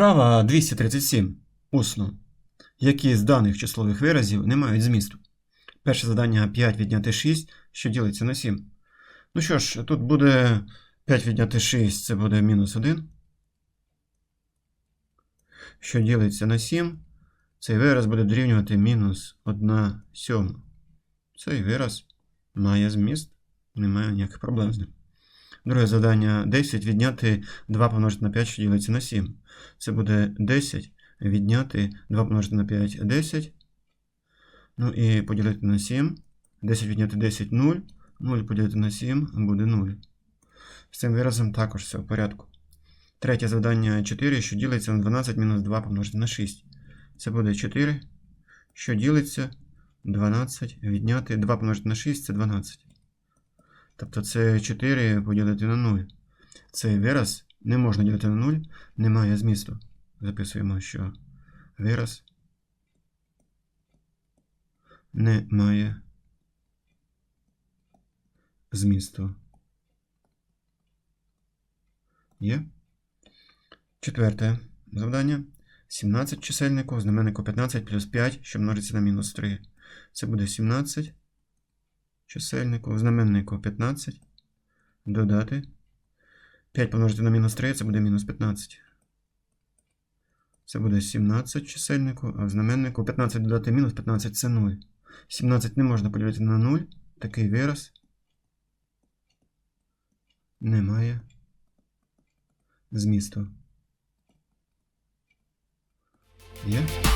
Вправа 237. Усно. Які з даних числових виразів не мають змісту? Перше завдання 5 відняти 6, що ділиться на 7. Ну що ж, тут буде 5 відняти 6, це буде мінус 1. Що ділиться на 7. Цей вираз буде дорівнювати мінус 1 сьома. Цей вираз має зміст, немає ніяких проблем з ним. Друге завдання 10 відняти 2 помножити на 5, що ділиться на 7. Це буде 10 відняти 2 помножити на 5 10. Ну і поділити на 7. 10 відняти 10 0. 0 поділити на 7 буде 0. З цим виразом також все в порядку. Третє завдання 4, що ділиться на 12 мінус 2 помножити на 6. Це буде 4, що ділиться 12 відняти 2 помножити на 6 це 12. Тобто це 4 поділити на 0. Цей вираз не можна ділити на 0, немає змісту. Записуємо, що вираз не має змісту. Є. Четверте завдання. 17 чисельнику, знаменнику 15 плюс 5, що множиться на мінус 3. Це буде 17 чисельнику, в знаменнику 15. Додати. 5 помножити на мінус 3, це буде мінус 15. Це буде 17 чисельнику, а в знаменнику 15 додати мінус 15 це 0. 17 не можна поділити на 0. Такий вираз немає змісту. Є?